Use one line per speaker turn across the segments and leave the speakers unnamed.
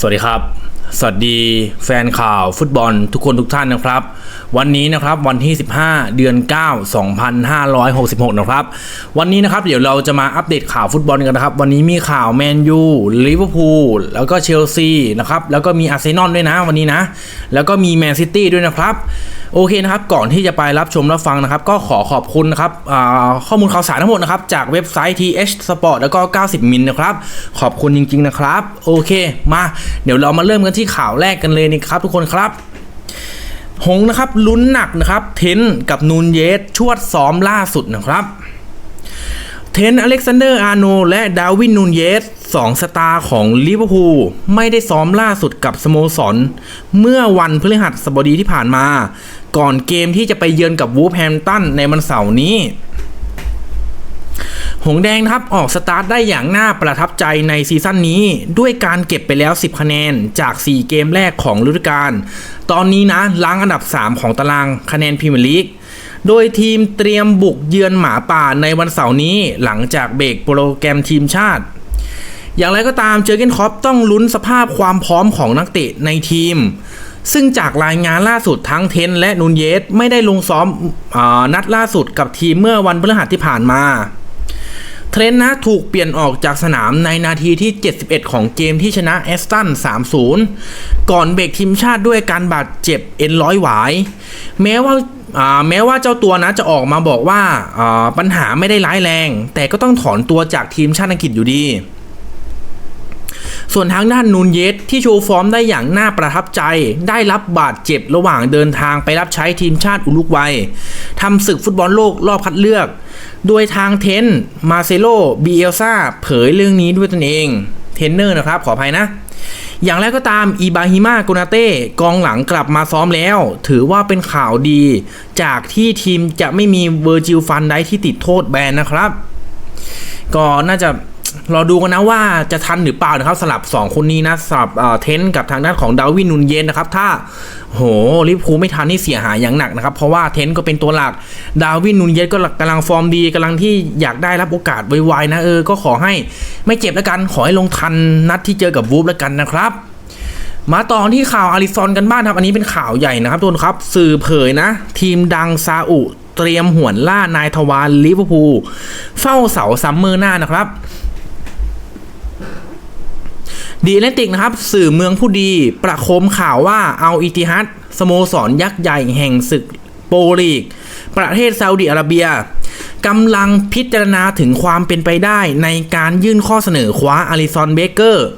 สวัสดีครับ สวัสดีแฟนข่าวฟุตบอลทุกคนทุกท่านนะครับ วันนี้นะครับวันที่ 15 เดือน 9 2566 นะครับ วันนี้นะครับเดี๋ยวเราจะมาอัปเดตข่าวฟุตบอลกันนะครับ วันนี้มีข่าวแมนยูลิเวอร์พูลแล้วก็เชลซีนะครับแล้วก็มีอาร์เซนอลด้วยนะวันนี้นะ แล้วก็มีแมนซิตี้ด้วยนะครับ โอเคนะครับก่อนที่จะไปรับชมรับฟังนะครับ ก็ขอขอบคุณนะครับข้อมูลข่าวสารทั้งหมดนะครับ จากเว็บไซต์ TH Sport แล้วก็ 90 มิลนะครับ ขอบคุณจริง ๆ นะครับ โอเคมา เดี๋ยวเรามาเริ่มกันที่ข่าวแรกกันเลยนะครับทุกคนครับหงนะครับลุ้นหนักนะครับ เทนกับนูนเยสชวดซ้อมล่าสุดนะครับ ทนอเล็กซานเดอร์อาร์โนและดาวินนูนเยสสองสตาร์ของลิเวอร์พูลไม่ได้ซ้อมล่าสุดกับสโมสร เมื่อวันพฤหัสบดีที่ผ่านมา ก่อนเกมที่จะไปเยือนกับวูฟแฮมตันในวันเสาร์นี้ หงแดงครับออกสตาร์ทได้อย่างน่าประทับใจในซีซั่นนี้ ด้วยการเก็บไปแล้ว 10 คะแนนจาก 4 เกมแรกของฤดูกาลตอนนี้นะล้างอันดับ 3 ของตารางคะแนนพรีเมียร์ลีก โดยทีมเตรียมบุกเยือนหมาป่าในวันเสาร์นี้หลังจากเบรกโปรแกรมทีมชาติ อย่างไรก็ตามเจอร์เกนคอปต้องลุ้นสภาพความพร้อมของนักเตะในทีม ซึ่งจากรายงานล่าสุดทั้งเทนและนูนเยสไม่ได้ลงซ้อมอนัดล่าสุดกับทีมเมื่อวันพฤหัสที่ผ่านมาเทรนต์นะถูกเปลี่ยนออกจากสนามในนาทีที่ 71 ของเกมที่ชนะแอสตัน 3-0 ก่อนเบรกทีมชาติด้วยการบาดเจ็บเอ็นร้อยหวาย แม้ว่า แม้ว่าเจ้าตัวนะจะออกมาบอกว่าปัญหาไม่ได้ร้ายแรง แต่ก็ต้องถอนตัวจากทีมชาติอังกฤษอยู่ดี ส่วนทางด้านนูนเยสที่โชว์ฟอร์มได้อย่างน่าประทับใจ ได้รับบาดเจ็บระหว่างเดินทางไปรับใช้ทีมชาติอุรุกวัยทำศึกฟุตบอลโลกรอบคัดเลือก โดยทางเทน มาเซโลบีเอลซาเผยเรื่องนี้ด้วยตนเอง เทนเนอร์นะครับขออภัยนะ อย่างไรก็ตามอิบาฮิมาโกนาเต้กองหลังกลับมาซ้อมแล้ว ถือว่าเป็นข่าวดี จากที่ทีมจะไม่มีเวอร์จิลฟันไดที่ติดโทษแบนนะครับ ก็น่าจะ รอดูกันนะว่าจะทันหรือเปล่านะครับสลับ 2 คนนี้นะสลับเอ่อเทนกับทางด้านของดาวินนุนเยนนะครับ ถ้าโหลิเวอร์พูไม่ทันนี่เสียหายอย่างหนักนะครับ เพราะว่าเทนก็เป็นตัวหลักดาวินนุนเยนก็กำลังฟอร์มดีกำลังที่อยากได้รับโอกาสไวๆนะเออก็ขอให้ไม่เจ็บแล้วกันขอให้ลงทันนัดที่เจอกับวูฟแล้วกันนะครับมาต่อที่ข่าวอาริซอนกันบ้างครับ อันนี้เป็นข่าวใหญ่นะครับทุกคนครับ สื่อเผยนะ ทีมดังซาอุเตรียมหวนล่านายทวารลิเวอร์พูลเฝ้าเสาซัมเมอร์หน้านะครับ ดีเลนติกนะครับ สื่อเมืองผู้ดีประโคมข่าวว่าเอาอิติฮัดสโมสรยักษ์ใหญ่แห่งศึกโปลีก ประเทศซาอุดิอาระเบียกำลังพิจารณาถึงความเป็นไปได้ในการยื่นข้อเสนอคว้าอาริซอนเบเกอร์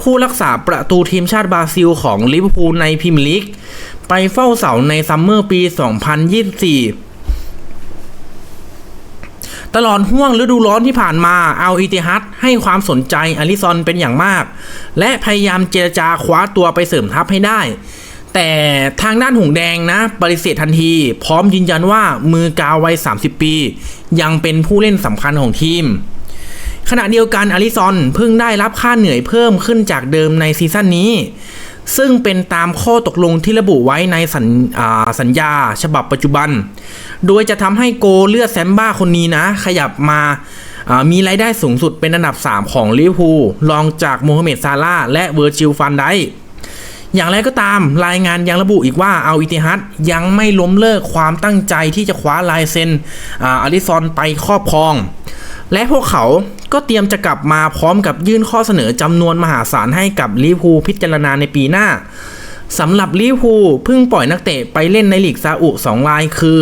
ผู้รักษาประตูทีมชาติบราซิลของลิเวอร์พูลในพรีเมียร์ลีก ไปเฝ้าเสาในซัมเมอร์ปี 2024 ตลอดห่วงฤดูร้อนที่ผ่านมาเอาอิติฮัดให้ความสนใจอาริซอนเป็นอย่างมาก และพยายามเจรจาคว้าตัวไปเสริมทัพให้ได้ แต่ทางด้านหงแดงนะปฏิเสธทันที พร้อมยืนยันว่ามือกาววัย 30 ปี ยังเป็นผู้เล่นสำคัญของทีม ขณะเดียวกันอาริซอนเพิ่งได้รับค่าเหนื่อยเพิ่มขึ้นจากเดิมในซีซั่นนี้ ซึ่งเป็นตามข้อตกลงที่ระบุไว้ในสัญสญญาฉบับปัจจุบัน โดยจะทำให้โกเลือดแซมบ้าคนนี้นะ ขยับมามีรายได้สูงสุดเป็นอันดับ 3 ของลิเวอร์พูลรองจากโมฮัมเหม็ดซาลาและเวอร์จิลฟันไดอย่างไรก็ตามรายงานยังระบุอีกว่าเอาอิติฮัดยังไม่ล้มเลิกความตั้งใจที่จะคว้าลายเซ็นอาริซอนไปครอบครอง และพวกเขาก็เตรียมจะกลับมาพร้อมกับยื่นข้อเสนอจำนวนมหาศาลให้กับลิเวอร์พูลพิจารณาในปีหน้าสำหรับลิเวอร์พูลเพิ่งปล่อยนักเตะไปเล่นในลีกซาอุสองรายคือ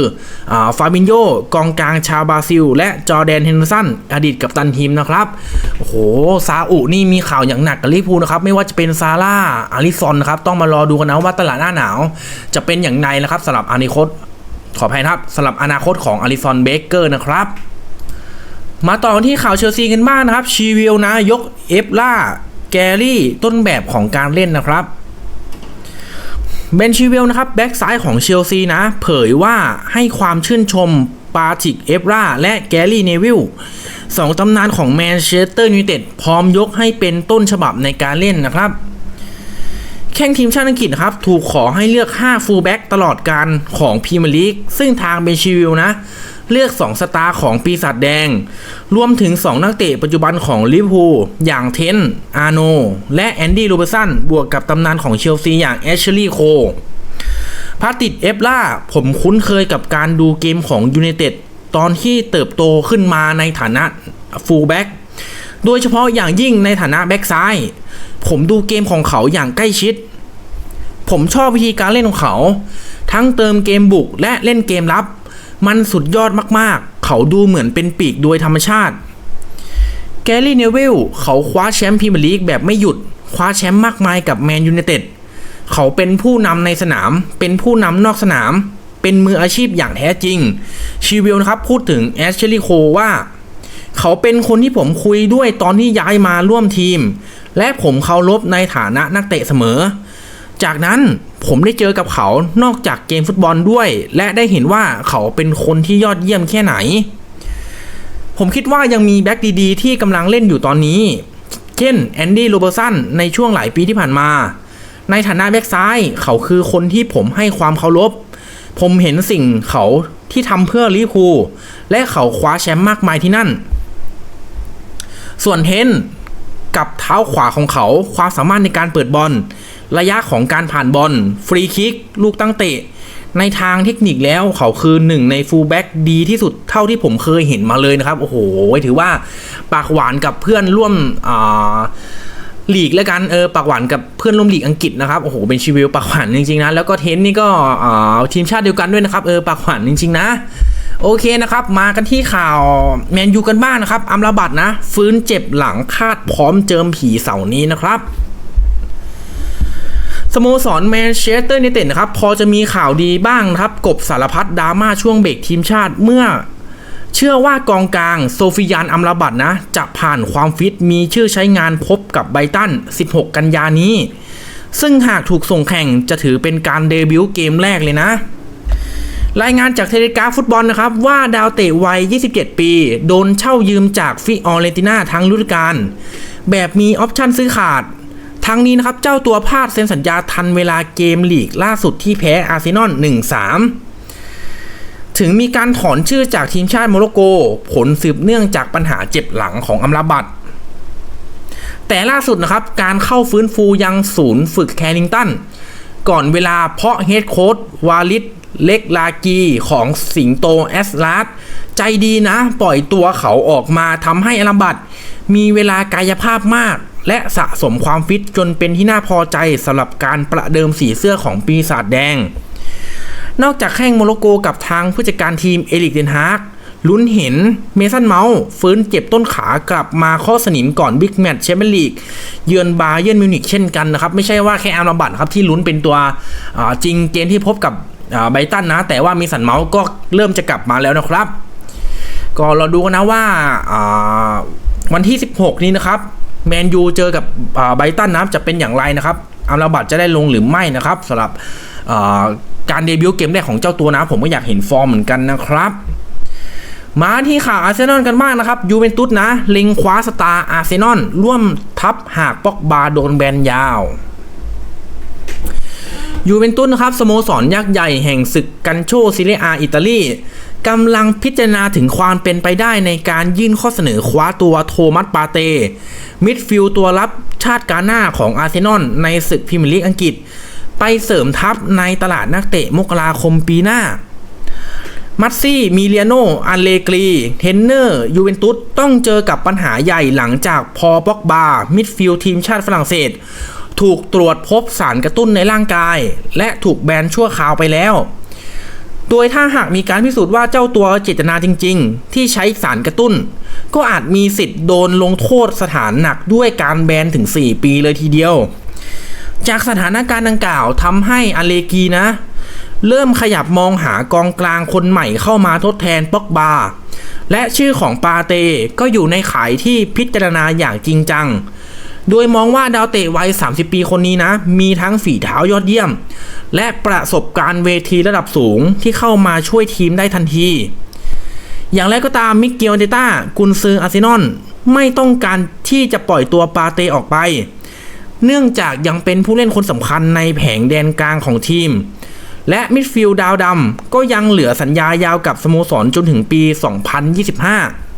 อฟาบินโยกองกลางชาวบราซิล และจอแดนเฮนร์สันอดีตกัปตันทีมนะครับ โอ้โห ซาอุนี่มีข่าวอย่างหนักกับลิเวอร์พูลนะครับ ไม่ว่าจะเป็นซาร่าอาริซอนนะครับ ต้องมารอดูกันนะว่าตลาดหน้าหนาว จะเป็นอย่างไรนะครับสำหรับอนาคตขออภัยครับสำหรับอนาคตของอาริซอนเบเกอร์นะครับ มาต่อที่ข่าวเชลซีกันบ้างนะครับ ชีวิลนะยกเอฟล่า แกรี่ต้นแบบของการเล่นนะครับเบนชิเวลนะครับแบ็กซ้ายของเชลซีนะ เผยว่าให้ความชื่นชมปาติกเอฟราและแกรี่เนวิลสองตำนานของแมนเชสเตอร์ยูไนเต็ดพร้อมยกให้เป็นต้นฉบับในการเล่นนะครับ แข่งทีมชาติอังกฤษนะครับ ถูกขอให้เลือก 5 ฟูลแบ็กตลอดการของพรีเมียร์ลีกซึ่งทางเบนชิวิลนะเลือก 2 สตาร์ของปีศาจแดง รวมถึง 2 นักเตะปัจจุบันของลิเวอร์พูลอย่างเทน อาโน และแอนดี้โรเบร์สันบวกกับตำนานของเชลซีอย่างแอชลีย์โคพาติดเอฟล่าผมคุ้นเคยกับการดูเกมของยู i นเต็ดตอนที่เติบโตขึ้นมาในฐานะฟูลแบ็กโดยเฉพาะอย่างยิ่งในฐานะแบ็กซ้าย ผมดูเกมของเขาอย่างใกล้ชิด ผมชอบวิธีการเล่นของเขา ทั้งเติมเกมบุกและเล่นเกมรับ มันสุดยอดมากๆ เขาดูเหมือนเป็นปีกโดยธรรมชาติ แกรี่เนวิลเขาคว้าแชมป์พรีเมียร์ลีกแบบไม่หยุด คว้าแชมป์มากมายกับแมนยู i นเต็ด เขาเป็นผู้นำในสนาม เป็นผู้นำนอกสนาม เป็นมืออาชีพอย่างแท้จริง ชีวิลนะครับพูดถึงแอชเชลีโคว่า เขาเป็นคนที่ผมคุยด้วยตอนที่ย้ายมาร่วมทีม และผมเคารพในฐานะนักเตะเสมอ จากนั้น ผมได้เจอกับเขานอกจากเกมฟุตบอลด้วย และได้เห็นว่าเขาเป็นคนที่ยอดเยี่ยมแค่ไหน ผมคิดว่ายังมีแบ็กดีๆ ที่กำลังเล่นอยู่ตอนนี้ เช่นแอนดี้โรเบอร์สันในช่วงหลายปีที่ผ่านมา ในฐานะแบ็กซ้าย เขาคือคนที่ผมให้ความเคารพ ผมเห็นสิ่งเขาที่ทำเพื่อลิพูและเขาคว้าแชมป์มากมายที่นั่น ส่วนเทนกับเท้าขวาของเขาความสามารถในการเปิดบอล ระยะของการผ่านบอล ฟรีคิก ลูกตั้งเตะ ในทางเทคนิคแล้วเขาคือหนึ่งในฟูลแบ็กดีที่สุดเท่าที่ผมเคยเห็นมาเลยนะครับ โอ้โห ถือว่าปากหวานกับเพื่อนร่วมอ่าลีกแล้วกันเออปากหวานกับเพื่อนร่วมลีกอังกฤษนะครับโอ้โหเป็นชีวิลปากหวานจริงๆนะแล้วก็เทนนี่ก็ทีมชาติเดียวกันด้วยนะครับเออปากหวานจริง ๆ นะโอเคนะครับมากันที่ข่าวแมนยูกันบ้างนะครับอัมราบัตนะ ฟื้นเจ็บหลังคาดพร้อมเจิมผีเสานี้นะครับ สโมสรแมนเชสเตอร์ยูไนเต็ดนะครับ พอจะมีข่าวดีบ้างนะครับ กบสารพัดดราม่าช่วงเบรกทีมชาติเมื่อ เชื่อว่ากองกลางโซฟิยานอัมราบัตนะ จะผ่านความฟิตมีชื่อใช้งานพบกับไบตัน 16 กันยานี้ ซึ่งหากถูกส่งแข่งจะถือเป็นการเดบิวต์เกมแรกเลยนะ รายงานจากเทเลกราฟฟุตบอลนะครับ ว่าดาวเตะวัย 27 ปี โดนเช่ายืมจากฟิออเรนติน่าทั้งฤดูกาลแบบมีออปชั่นซื้อขาด ทั้งนี้นะครับเจ้าตัวพลาดเซ็นสัญญาทันเวลาเกมลีกล่าสุดที่แพ้อาร์เซนอล1-3 ถึงมีการถอนชื่อจากทีมชาติโมร็อกโก ผลสืบเนื่องจากปัญหาเจ็บหลังของอัมราบัตแต่ล่าสุดนะครับการเข้าฟื้นฟูยังศูนย์ฝึกแคริงตันก่อนเวลาเพาะเฮดโค้ดวาลิดเล็กลากีของสิงโตแอสลาสใจดีนะ ปล่อยตัวเขาออกมาทำให้อัมบัตมีเวลากายภาพมาก และสะสมความฟิตจนเป็นที่น่าพอใจสำหรับการประเดิมสีเสื้อของปีศาจแดง นอกจากแข่งโมร็อกโกกับทางผู้จัดการทีมเอลิกเดนฮากลุ้นเห็นเมสันเมาส์ฟื้นเจ็บต้นขากลับมาข้อสนิมก่อนบิ๊กแมตช์แชมเปี้ยนลีกเยือนบาเยิร์นมิวนิกเช่นกันนะครับ ไม่ใช่ว่าแค่อาร์มาบัตครับที่ลุ้นเป็นตัวจริงเกมที่พบกับไบตันนะ แต่ว่าเมสันเมาส์ก็เริ่มจะกลับมาแล้วนะครับ ก็เราดูกันนะว่าอ่าวันที่ 16 นี้นะครับ แมนยูเจอกับไบตันนะจะเป็นอย่างไรนะครับอัมราบัตจะได้ลงหรือไม่นะครับสำหรับการเดบิวต์เกมแรกของเจ้าตัวนะผมก็อยากเห็นฟอร์มเหมือนกันนะครับมาที่ข่าวอาร์เซนอลกันบ้างนะครับยูเวนตุสนะเล็งคว้าสตาร์อาร์เซนอลร่วมทับหากปอกบาโดนแบนยาว ยูเวนตุสนะครับสโมสรยักษ์ใหญ่แห่งศึกกันโชซิเลียอาอิตาลีกำลังพิจารณาถึงความเป็นไปได้ในการยื่นข้อเสนอคว้าตัวโทมัสปาเต้มิดฟิลด์ตัวรับชาติกาหน้าของอาร์เซนอลในศึกพรีเมียร์ลีกอังกฤษ ไปเสริมทัพในตลาดนักเตะมกราคมปีหน้า มัตซี่ มิเลียโนอันเลกรี เทนเนอร์ ยูเวนตุสต้องเจอกับปัญหาใหญ่หลังจากพอป็อกบา มิดฟิลด์ทีมชาติฝรั่งเศส ถูกตรวจพบสารกระตุ้นในร่างกาย และถูกแบนชั่วคราวไปแล้ว โดยถ้าหากมีการพิสูจน์ว่าเจ้าตัวเจตนาจริง ๆ ที่ใช้สารกระตุ้น ก็อาจมีสิทธิ์โดนลงโทษสถานหนักด้วยการแบนถึง 4 ปีเลยทีเดียว จากสถานการณ์ดังกล่าวทำให้อเลกีนะ เริ่มขยับมองหากองกลางคนใหม่เข้ามาทดแทนป็อกบาและชื่อของปาเตก็อยู่ในขายที่พิจารณาอย่างจริงจัง โดยมองว่าดาวเตะวัย 30 ปีคนนี้นะ มีทั้งฝีเท้ายอดเยี่ยม และประสบการณ์เวทีระดับสูงที่เข้ามาช่วยทีมได้ทันที อย่างไรก็ตามมิเกลเดต้ากุนซืออาร์เซนอลไม่ต้องการที่จะปล่อยตัวปาเตออกไป เนื่องจากยังเป็นผู้เล่นคนสำคัญในแผงแดนกลางของทีม และมิดฟิลด์ดาวดำก็ยังเหลือสัญญายาวกับสโมสรจนถึงปี 2025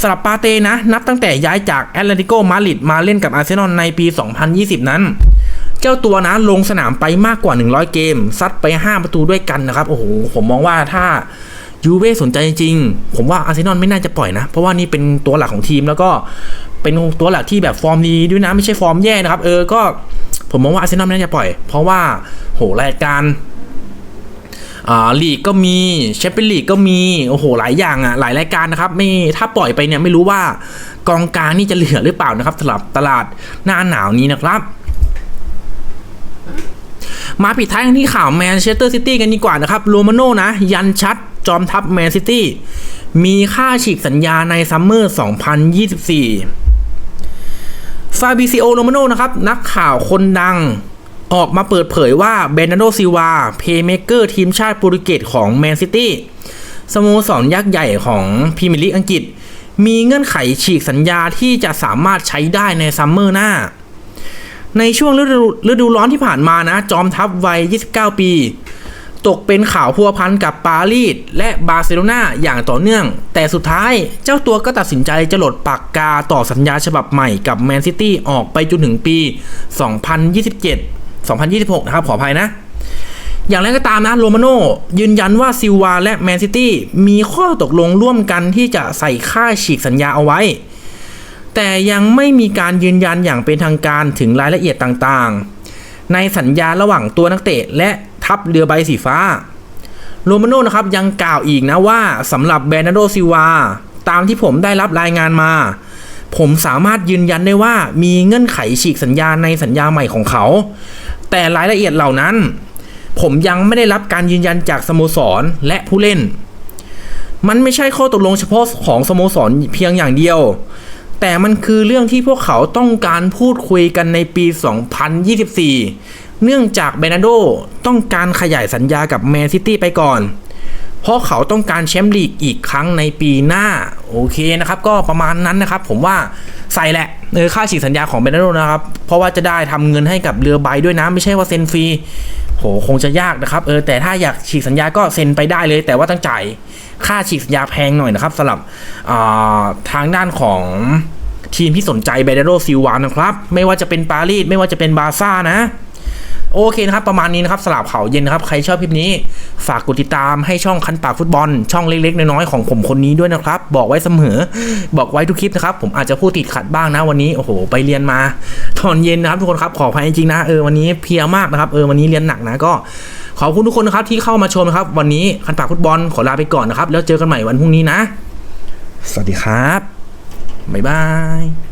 สำหรับปาเต้นะ นับตั้งแต่ย้ายจากแอตเลติโกมาดริดมาเล่นกับอาร์เซนอลในปี 2020 นั้น เจ้าตัวนะลงสนามไปมากกว่า 100 เกม ซัดไป 5 ประตูด้วยกันนะครับ โอ้โห ผมมองว่าถ้ายูเว่สนใจจริง ผมว่าอาร์เซนอลไม่น่าจะปล่อยนะ เพราะว่านี่เป็นตัวหลักของทีมแล้วก็เป็นตัวหลักที่แบบฟอร์มดีด้วยนะ ไม่ใช่ฟอร์มแย่นะครับ เออก็ผมมองว่าอาร์เซนอลไม่น่าจะปล่อย เพราะว่าโหรายการ อ่าลีกก็มีแชมเปี้ยนลีกก็มีโอ้โหหลายอย่างอะหลายรายการนะครับไม่ถ้าปล่อยไปเนี่ยไม่รู้ว่ากองกลางนี่จะเหลือหรือเปล่านะครับสำหรับตลาดหน้าหนาวนี้นะครับมาปิดท้ายกันที่ข่าวแมนเชสเตอร์ซิตี้กันดีกว่านะครับโรมาโน่นะ ยันชัด จอมทัพแมนซิตี้ มีค่าฉีกสัญญาในซัมเมอร์ 2024 ฟาบิซิโอโรมาโน่นะครับ นักข่าวคนดัง ออกมาเปิดเผยว่าเบน a โดซิวา เพย์เมเกอร์ทีมชาติโปรตุเกสของแมนซิตี้สโมสรยักษ์ใหญ่ของพรีเมียร์ลีกอังกฤษ มีเงื่อนไขฉีกสัญญาที่จะสามารถใช้ได้ในซัมเมอร์หน้า ในช่วงฤดูฤดูร้อนที่ผ่านมานะ จอมทัพวัย 29 ปี ตกเป็นข่าวพัวพันกับปารีสและบาร์เซโลนาอย่างต่อเนื่อง แต่สุดท้ายเจ้าตัวก็ตัดสินใจจะหลดปากกาต่อสัญญาฉบับใหม่กับแมนซิตี้ออกไปจนถึงปี 2027 2026 นะครับ ขออภัยนะ อย่างไรก็ตามนะ โรมาโน่ยืนยันว่าซิลวาและแมนซิตี้มีข้อตกลงร่วมกันที่จะใส่ค่าฉีกสัญญาเอาไว้ แต่ยังไม่มีการยืนยันอย่างเป็นทางการถึงรายละเอียดต่างๆ ในสัญญาระหว่างตัวนักเตะและทัพเรือใบสีฟ้า โรมาโน่นะครับยังกล่าวอีกนะว่าสำหรับแบรนาโดซิวาตามที่ผมได้รับรายงานมา ผมสามารถยืนยันได้ว่ามีเงื่อนไขฉีกสัญญาในสัญญาใหม่ของเขา แต่รายละเอียดเหล่านั้น ผมยังไม่ได้รับการยืนยันจากสโมสรและผู้เล่น มันไม่ใช่ข้อตกลงเฉพาะของสโมสรเพียงอย่างเดียว แต่มันคือเรื่องที่พวกเขาต้องการพูดคุยกันในปี 2024 เนื่องจากเบรนาโดต้องการขยายสัญญากับแมนซิตี้ไปก่อน เพราะเขาต้องการแชมป์ลีกอีกครั้งในปีหน้า โอเคนะครับ ก็ประมาณนั้นนะครับ ผมว่าใส่แหละเออค่าฉีกสัญญาของเบนาโดนะครับ เพราะว่าจะได้ทำเงินให้กับเรือใบด้วยนะไม่ใช่ว่าเซ็นฟรีโหคงจะยากนะครับเออแต่ถ้าอยากฉีกสัญญาก็เซ็นไปได้เลย แต่ว่าต้องจ่ายค่าฉีกสัญญาแพงหน่อยนะครับสำหรับทางด้านของทีมที่สนใจเบเดโรซิลวานนะครับ ไม่ว่าจะเป็นปารีสไม่ว่าจะเป็นบาร์ซ่านะ โอเคนะครับประมาณนี้นะครับสลับข่าวเย็นนะครับใครชอบคลิปนี้ ฝากกดติดตามให้ช่องคันปากฟุตบอล ช่องเล็กๆน้อยๆของผมคนนี้ด้วยนะครับ บอกไว้เสมอ บอกไว้ทุกคลิปนะครับผมอาจจะพูดติดขัดบ้างนะวันนี้โอ้โหไปเรียนมาตอนเย็นนะครับทุกคนครับขออภัยจริงนะเออวันนี้เพียมากนะครับเออวันนี้เรียนหนักนะก็ขอบคุณทุกคนนะครับที่เข้ามาชมนะครับ วันนี้คันปากฟุตบอลขอลาไปก่อนนะครับแล้วเจอกันใหม่วันพรุ่งนี้นะ สวัสดีครับบ๊ายบาย